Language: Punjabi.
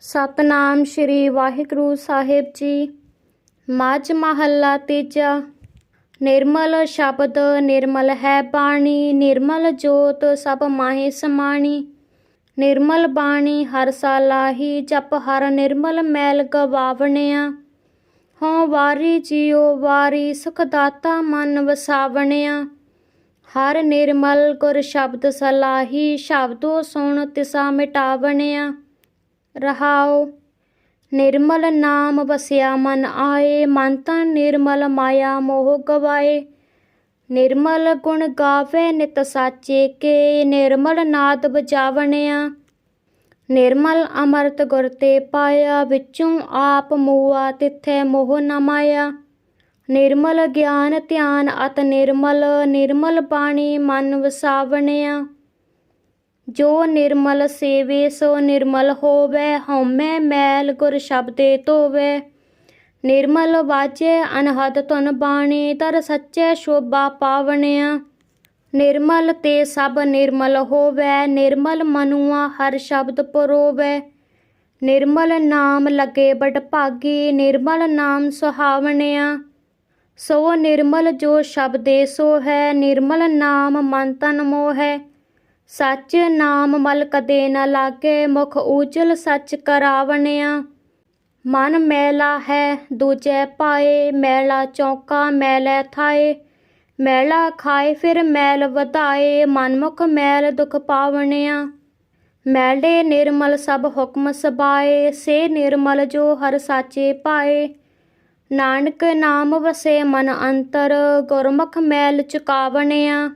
ਸਤਨਾਮ ਸ਼੍ਰੀ ਵਾਹਿਗੁਰੂ ਸਾਹਿਬ ਜੀ। ਮਾਝ ਮਹੱਲਾ ਤੀਜਾ। ਨਿਰਮਲ ਸ਼ਬਦ, ਨਿਰਮਲ ਹੈ ਬਾਣੀ, ਨਿਰਮਲ ਜੋਤ ਸਭ ਮਾਹੇ ਸਮਾਣੀ। ਨਿਰਮਲ ਬਾਣੀ ਹਰ ਸਾਲਾਹੀ ਜਪ ਹਰ ਨਿਰਮਲ ਮੈਲ ਗਵਾਵਣਿਆ। ਹਉ ਵਾਰੀ ਜਿਉ ਵਾਰੀ ਸੁਖ ਦਾਤਾ ਮਨ ਵਸਾਵਣਿਆ। ਹਰ ਨਿਰਮਲ ਗੁਰ ਸ਼ਬਦ ਸਲਾਹੀ, ਸ਼ਬਦੋ ਸੁਣ ਤਿਸਾ ਮਿਟਾਵਣਿਆ। ਰਹਾਉ ਨਿਰਮਲ ਨਾਮ ਵਸਿਆ ਮਨ ਆਏ, ਮਨ ਤਨ ਨਿਰਮਲ ਮਾਇਆ ਮੋਹ ਗਵਾਏ। ਨਿਰਮਲ ਗੁਣ ਗਾਵੇ, ਨਿਤ ਸਾਚੇ ਕੇ। ਨਿਰਮਲ ਨਾਦ ਬਜਾਵਣਿਆ ਨਿਰਮਲ ਅਮਰਤ ਗੁਰ ਤੇ ਪਾਇਆ, ਵਿੱਚੋਂ ਆਪ ਮੂਆ ਤਿੱਥੈ ਮੋਹ ਨ ਮਾਇਆ ਨਿਰਮਲ ਗਿਆਨ ਧਿਆਨ ਅਤ ਨਿਰਮਲ ਨਿਰਮਲ ਬਾਣੀ ਮਨ ਵਸਾਵਣਿਆ। ਜੋ ਨਿਰਮਲ ਸੇਵੇ, ਸੋ ਨਿਰਮਲ ਹੋਵੇ, ਹਉਮੈ ਮੈਲ ਗੁਰ ਸ਼ਬਦੇ ਧੋਵੇ। ਨਿਰਮਲ ਵਾਜੇ ਅਨਹਦ ਤੁਨ ਬਾਣੀ, ਤਰ ਸੱਚੇ ਸ਼ੋਭਾ ਪਾਵਣਿਆ। ਨਿਰਮਲ ਤੇ ਸਭ ਨਿਰਮਲ ਹੋਵੇ, ਨਿਰਮਲ ਮਨੁਆ ਹਰ ਸ਼ਬਦ ਪਰੋਵੇ। ਨਿਰਮਲ ਨਾਮ ਲਗੇ ਬਟ ਭਾਗੀ, ਨਿਰਮਲ ਨਾਮ ਸੁਹਾਵਣਿਆ। ਸੋ ਨਿਰਮਲ ਜੋ ਸ਼ਬਦੇ ਸੋ ਹੈ ਨਿਰਮਲ ਨਾਮ ਮਨ ਤਨ ਮੋਹੈ। ਸੱਚ ਨਾਮ ਮਲ ਕਦੇ ਨਾ ਲਾਗੇ, ਮੁਖ ਉਜਲ ਸੱਚ ਕਰਾਵਣਿਆ। ਮਨ ਮੈਲਾ ਹੈ ਦੂਜੇ ਪਾਏ, ਮੈਲਾ ਚੌਕਾ ਮੈਲੇ ਥਾਏ। ਮੈਲਾ ਖਾਏ ਫਿਰ ਮੈਲ ਵਧਾਏ, ਮਨਮੁਖ ਮੈਲ ਦੁਖ ਪਾਵਣਿਆ। ਮੈਲੇ ਨਿਰਮਲ ਸਭ ਹੁਕਮ ਸਬਾਏ, ਸੇ ਨਿਰਮਲ ਜੋ ਹਰ ਸਾਚੇ ਪਾਏ। ਨਾਨਕ ਨਾਮ ਵਸੇ ਮਨ ਅੰਤਰ, ਗੁਰਮੁਖ ਮੈਲ ਚੁਕਾਵਣਿਆ।